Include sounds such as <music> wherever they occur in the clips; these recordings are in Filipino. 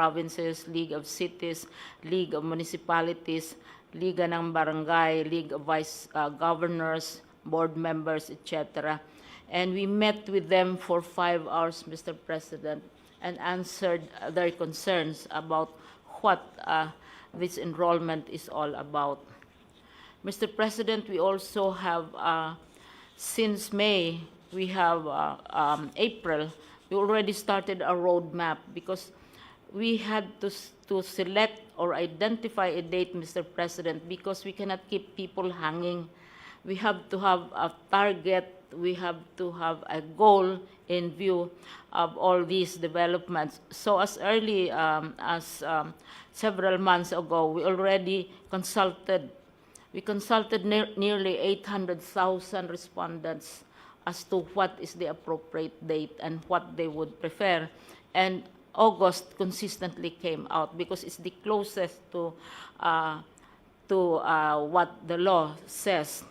Provinces, League of Cities, League of Municipalities, Liga ng Barangay, League of Vice uh, Governors, Board Members, etc. And we met with them for five hours, Mr. President, and answered their concerns about what uh, this enrollment is all about. Mr. President, we also have, uh, since May, we have uh, um, April, we already started a roadmap because we had to, to select or identify a date, Mr. President, because we cannot keep people hanging. We have to have a target, we have to have a goal in view of all these developments. So as early um, as um, several months ago, we already consulted we consulted near, nearly 800,000 respondents as to what is the appropriate date and what they would prefer. And August consistently came out because it's the closest to, uh, to uh, what the law says.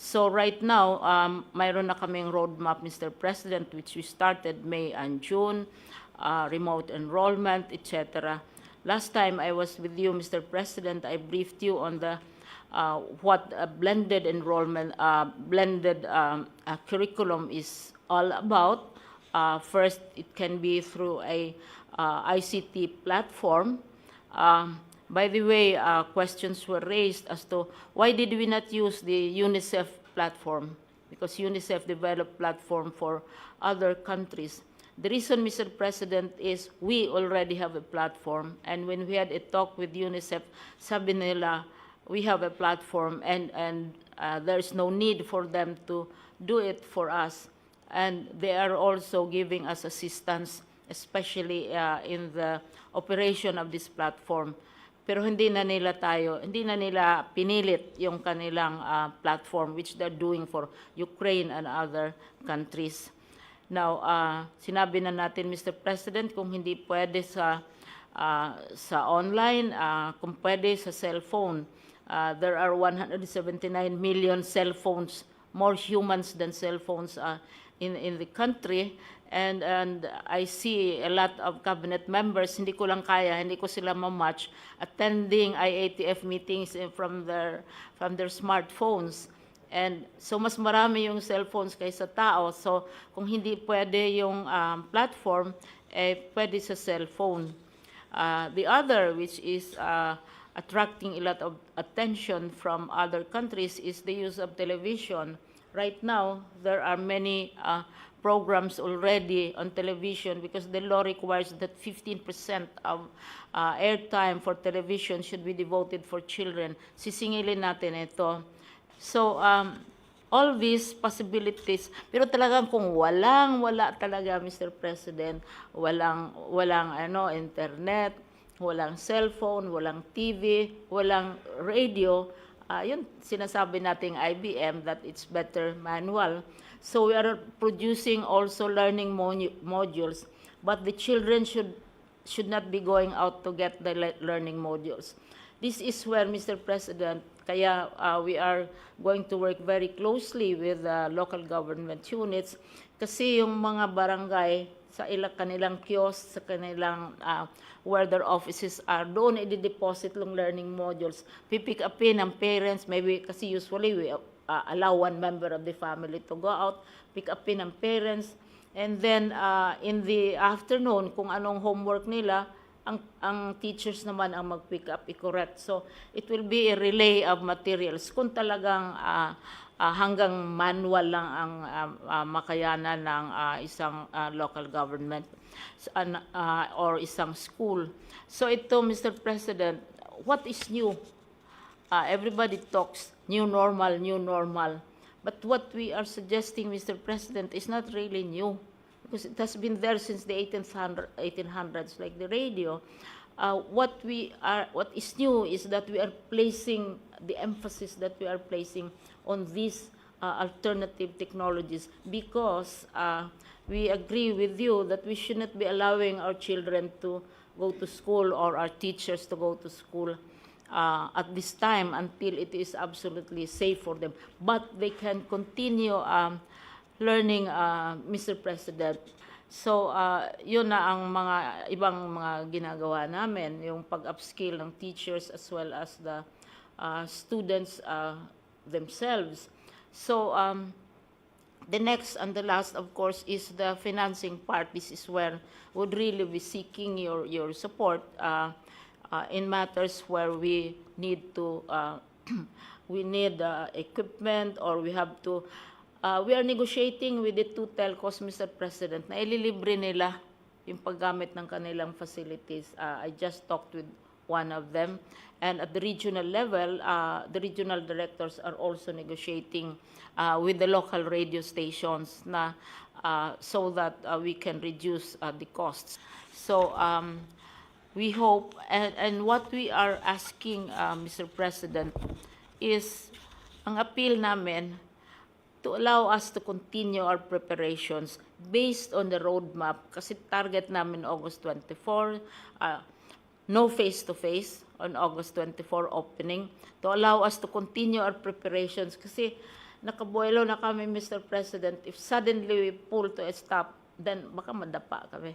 So right now, um, mayroon na kaming roadmap, Mr. President, which we started May and June, uh, remote enrollment, etc. Last time I was with you, Mr. President, I briefed you on the uh, what a blended enrollment, uh, blended um, uh, curriculum is all about. Uh, first, it can be through a uh, ICT platform. Um, by the way, uh, questions were raised as to why did we not use the UNICEF platform? Because UNICEF developed platform for other countries. The reason, Mr. President, is we already have a platform. And when we had a talk with UNICEF, sabi we have a platform and, and uh, there's no need for them to do it for us. And they are also giving us assistance, especially uh, in the operation of this platform. Pero hindi na nila tayo, hindi na nila pinilit yung kanilang uh, platform which they're doing for Ukraine and other countries. Now, uh, sinabi na natin, Mr. President, kung hindi pwede sa uh, sa online, uh, kung pwede sa cellphone. Uh, there are 179 million cell phones, more humans than cell phones uh, in, in the country. And, and I see a lot of cabinet members, hindi ko lang kaya, hindi ko sila mamatch, attending IATF meetings in- from their, from their smartphones. And so mas marami yung cellphones kaysa tao. So kung hindi pwede yung um, platform, eh pwede sa cellphone. Uh, the other, which is uh, attracting a lot of attention from other countries, is the use of television. Right now, there are many uh, programs already on television because the law requires that 15% of uh, airtime for television should be devoted for children. Sisingilin natin ito. So, um, all these possibilities, pero talagang kung walang, wala talaga, Mr. President, walang, walang ano, internet, walang cellphone, walang TV, walang radio, ah, yun, sinasabi nating IBM that it's better manual. So we are producing also learning modules, but the children should should not be going out to get the le- learning modules. This is where, Mr. President, kaya uh, we are going to work very closely with uh, local government units kasi yung mga barangay sa ilang kanilang kiosk, sa kanilang uh, where their offices are, doon i-deposit yung learning modules. Pipick upin ng parents, maybe kasi usually we uh, allow one member of the family to go out, pick upin ng parents, and then uh, in the afternoon, kung anong homework nila, ang, ang teachers naman ang mag-pick up, i-correct. So, it will be a relay of materials. Kung talagang ah, ah, hanggang manual lang ang um, ah, makayanan ng ah, isang ah, local government an- ah, or isang school. So, ito, Mr. President, what is new? uh, everybody talks new normal, new normal. But what we are suggesting, Mr. President, is not really new because it has been there since the 1800, 1800s, like the radio. Uh, what we are, what is new is that we are placing the emphasis that we are placing on these uh, alternative technologies because uh, we agree with you that we should not be allowing our children to go to school or our teachers to go to school uh, at this time until it is absolutely safe for them. But they can continue um, learning, uh, Mr. President. So, uh, yun na ang mga ibang mga ginagawa namin, yung pag-upskill ng teachers as well as the uh, students uh, themselves. So, um, the next and the last, of course, is the financing part. This is where would really be seeking your, your support uh, uh, in matters where we need to, uh, <clears throat> we need uh, equipment or we have to, uh, we are negotiating with the two telcos, Mr. President, na ililibre nila yung paggamit ng kanilang facilities. Uh, I just talked with one of them. And at the regional level, uh, the regional directors are also negotiating uh, with the local radio stations na uh, so that uh, we can reduce uh, the costs. So um, we hope, and, and what we are asking, uh, Mr. President, is ang appeal namin to allow us to continue our preparations based on the roadmap kasi target namin August 24, uh, no face-to-face on August 24 opening to allow us to continue our preparations kasi nakabuelo na kami, Mr. President, if suddenly we pull to a stop, then baka madapa kami.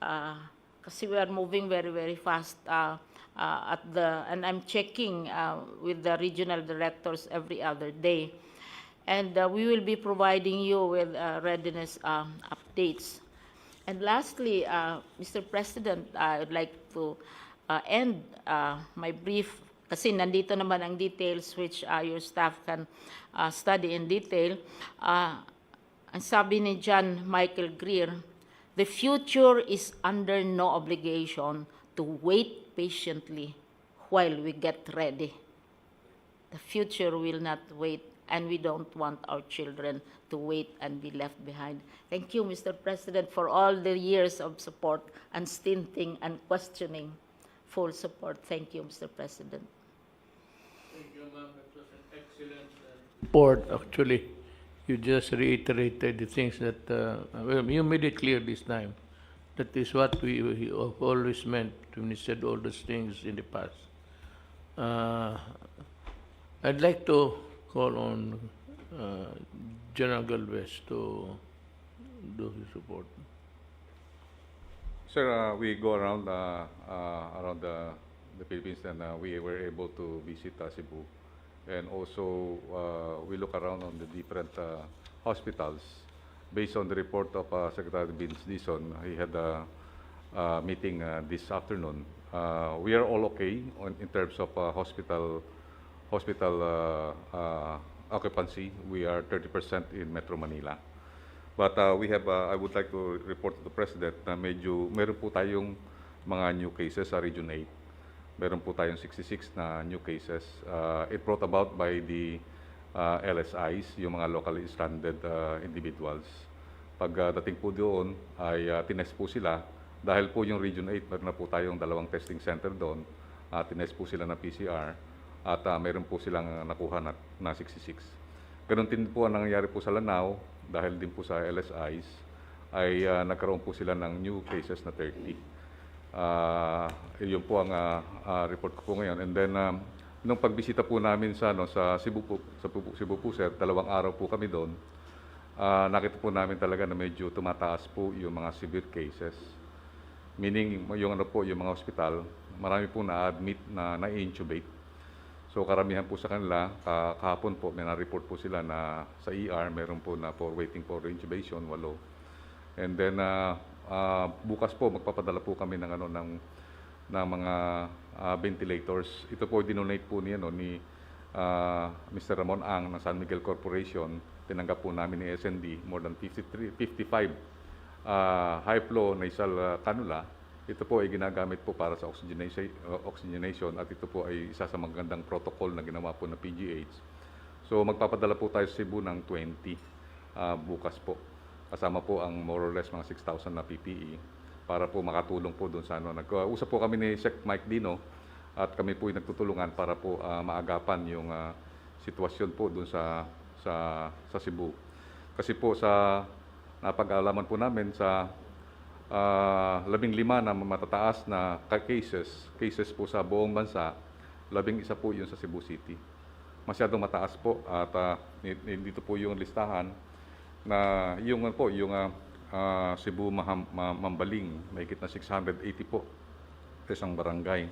Uh, kasi we are moving very, very fast uh, uh, at the, and I'm checking uh, with the regional directors every other day. And uh, we will be providing you with uh, readiness um, updates. And lastly, uh, Mr. President, I would like to uh, end uh, my brief kasi nandito naman ang details which uh, your staff can uh, study in detail. Uh, ang sabi ni John Michael Greer, the future is under no obligation to wait patiently while we get ready. The future will not wait, and we don't want our children to wait and be left behind. Thank you, Mr. President, for all the years of support and stinting and questioning. Full support. Thank you, Mr. President. Thank you, ma'am. It was an excellent uh, report, actually. You just reiterated the things that, uh, well, you made it clear this time. That is what we, we have always meant when we said all those things in the past. Uh, I'd like to call on uh, General Galvez to do his report. Sir, uh, we go around uh, uh, around the, the Philippines and uh, we were able to visit uh, Cebu. And also, uh, we look around on the different uh, hospitals. Based on the report of uh, Secretary Vince Dison, he had a, a meeting uh, this afternoon. Uh, we are all okay on, in terms of uh, hospital hospital uh, uh, occupancy. We are 30% in Metro Manila. But uh, we have, uh, I would like to report to the President na medyo, meron po tayong mga new cases sa Region 8. Meron po tayong 66 na new cases. Uh, it brought about by the uh, LSIs, yung mga locally stranded uh, individuals. Pag uh, po doon, ay uh, tinest po sila. Dahil po yung Region 8, meron na po tayong dalawang testing center doon. Uh, tinest po sila na PCR. At uh, meron po silang uh, nakuha na, na 66. Ganon din po ang nangyayari po sa Lanao dahil din po sa LSIs ay ah, nagkaroon po sila ng new cases na 30. Ah, yun po ang ah, ah, report ko po ngayon. And then um, nung pagbisita po namin sa ano sa Cebu po, sa Cebu, po sir, dalawang araw po kami doon. ah, nakita po namin talaga na medyo tumataas po yung mga severe cases. Meaning yung ano po, yung mga ospital, marami po na-admit na na-intubate. So karamihan po sa kanila, ka- kahapon po may na-report po sila na sa ER meron po na for waiting for intubation, walo. And then ah, ah, bukas po magpapadala po kami ng ano ng ng mga ah, ventilators. Ito po dinonate po ni ano ni ah, Mr. Ramon Ang ng San Miguel Corporation. Tinanggap po namin ni SND more than 53 55 ah, high flow nasal ah, cannula ito po ay ginagamit po para sa oxygenation, uh, oxygenation at ito po ay isa sa magandang protocol na ginawa po ng PGH. So magpapadala po tayo sa Cebu ng 20 ah, bukas po. Kasama po ang more or less mga 6,000 na PPE para po makatulong po doon sa ano. Nag-usap po kami ni Sec Mike Dino at kami po ay nagtutulungan para po ah, maagapan yung ah, sitwasyon po doon sa sa sa Cebu. Kasi po sa napag-alaman po namin sa ah, labing lima na matataas na cases, cases po sa buong bansa, labing isa po yun sa Cebu City. Masyadong mataas po at ni- dito po yung listahan na yung ano po yung ah, Cebu Mambaling, may na 680 po sa isang barangay.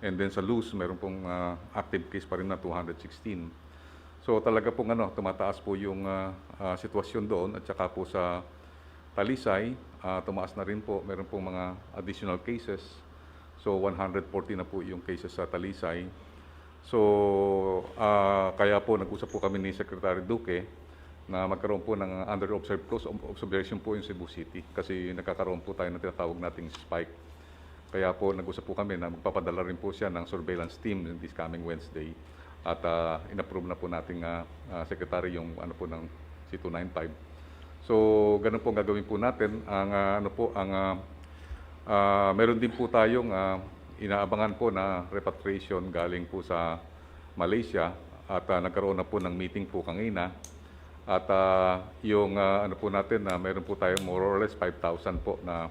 And then sa Luz, meron pong ah, active case pa rin na 216. So talaga pong ano, tumataas po yung ah, ah, sitwasyon doon at saka po sa Talisay, ah, tumaas na rin po, meron pong mga additional cases. So 140 na po yung cases sa Talisay. So ah, kaya po nag-usap po kami ni Secretary Duque na magkaroon po ng under observe, close observation po yung Cebu City kasi nagkakaroon po tayo ng tinatawag nating spike. Kaya po nag-usap po kami na magpapadala rin po siya ng surveillance team this coming Wednesday at uh, inapprove na po nating ah, ah, secretary yung ano po ng C295. So ganun po gagawin po natin. Ang ah, ano po ang ah, ah, meron din po tayong ah, inaabangan po na repatriation galing po sa Malaysia at ah, nagkaroon na po ng meeting po kanina. At ah, yung ah, ano po natin na meron po tayong more or less 5,000 po na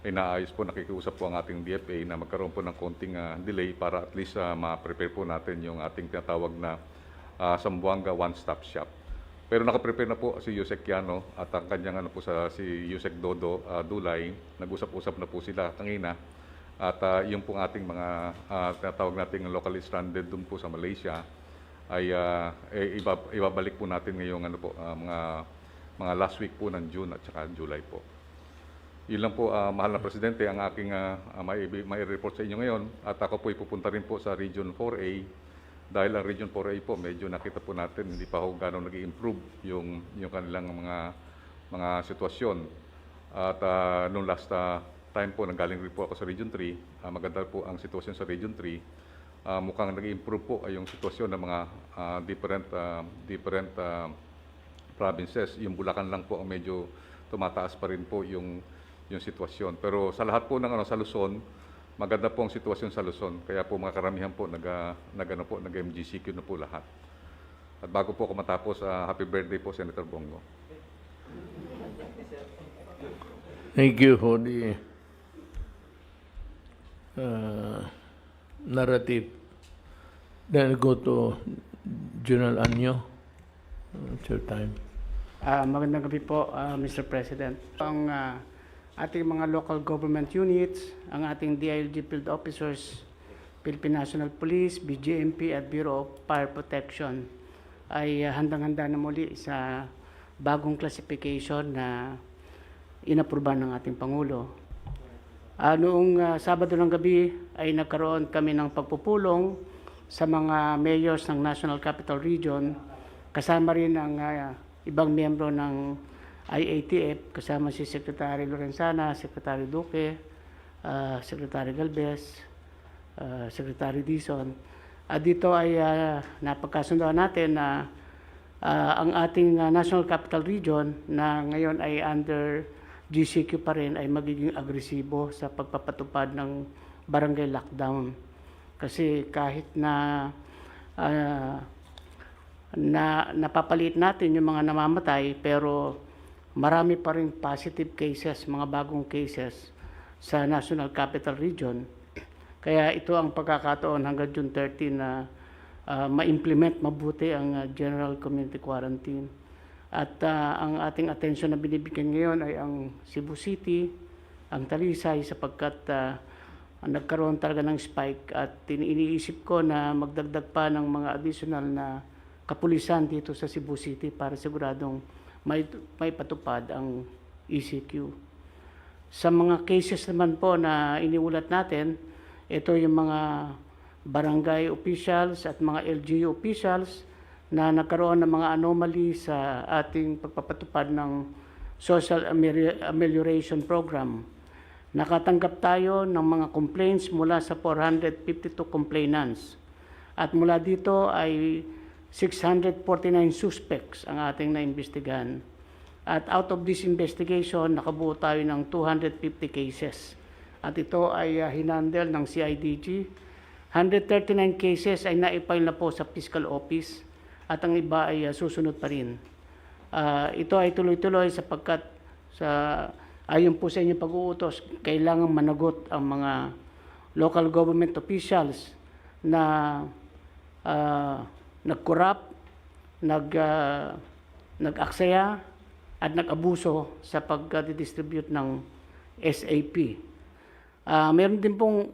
inaayos po, nakikiusap po ang ating DFA na magkaroon po ng konting ah, delay para at least ah, ma-prepare po natin yung ating tinatawag na ah, Sambuanga One-Stop Shop. Pero nakaprepare na po si Yusek Kiano at ang kanyang ano po sa si Yusek Dodo ah, Dulay, nag-usap-usap na po sila kanina. At ah, yung pong ating mga ah, tinatawag nating locally stranded doon po sa Malaysia ay ah, eh, iba- ibabalik po natin ngayong ano po, ah, mga mga last week po ng June at saka July po. Yun lang po, ah, mahal na Presidente, ang aking uh, may, may report sa inyo ngayon. At ako po ipupunta rin po sa Region 4A dahil ang Region 4A po, medyo nakita po natin, hindi pa ho gano'ng nag improve yung, yung kanilang mga, mga sitwasyon. At ah, nung last ah, time po, nanggaling rin po ako sa Region 3, ah, maganda po ang sitwasyon sa Region 3. Ah, mukhang nag-improve po ay yung sitwasyon ng mga ah, different, ah, different ah, provinces. Yung Bulacan lang po ang medyo tumataas pa rin po yung yung sitwasyon. Pero sa lahat po ng ano sa Luzon, maganda po ang sitwasyon sa Luzon. Kaya po mga karamihan po nag nag ano po nag MGCQ na po lahat. At bago po ako matapos, ah, happy birthday po Senator Bongo. Thank you for the uh, narrative. Then go to General Anyo. Uh, It's your time. Ah, magandang gabi po, ah, Mr. President. Ang ah, ating mga local government units, ang ating DILG field officers, Philippine National Police, BGMP at Bureau of Fire Protection ay ah, handang-handa na muli sa bagong classification na inapruban ng ating Pangulo. Ah, noong ah, Sabado ng gabi ay nagkaroon kami ng pagpupulong sa mga mayors ng National Capital Region kasama rin ang ah, ibang miyembro ng IATF kasama si Secretary Lorenzana, Secretary Duque, ah, Secretary Galvez, ah, Secretary Dizon. At dito ay ah, napagkasundoan natin na ah, ang ating ah, National Capital Region na ngayon ay under GCQ pa rin ay magiging agresibo sa pagpapatupad ng barangay lockdown. Kasi kahit na ah, na napapaliit natin yung mga namamatay pero marami pa rin positive cases, mga bagong cases sa National Capital Region. Kaya ito ang pagkakataon hanggang June 30 na ah, ma-implement mabuti ang ah, General Community Quarantine. At ah, ang ating atensyon na binibigyan ngayon ay ang Cebu City, ang Talisay sapagkat ang nagkaroon talaga ng spike at iniisip ko na magdagdag pa ng mga additional na kapulisan dito sa Cebu City para siguradong may, may patupad ang ECQ. Sa mga cases naman po na iniulat natin, ito yung mga barangay officials at mga LGU officials na nagkaroon ng mga anomaly sa ating pagpapatupad ng Social Ameli- Amelioration Program. Nakatanggap tayo ng mga complaints mula sa 452 complainants. At mula dito ay 649 suspects ang ating naimbestigahan. At out of this investigation, nakabuo tayo ng 250 cases. At ito ay uh, hinandle ng CIDG. 139 cases ay naipile na po sa fiscal office at ang iba ay uh, susunod pa rin. Ah, ito ay tuloy-tuloy sapagkat sa ayon po sa inyong pag-uutos, kailangan managot ang mga local government officials na ah, nag-corrupt, nag, ah, nag-aksaya, at nag-abuso sa pag-distribute ng SAP. Ah, meron din pong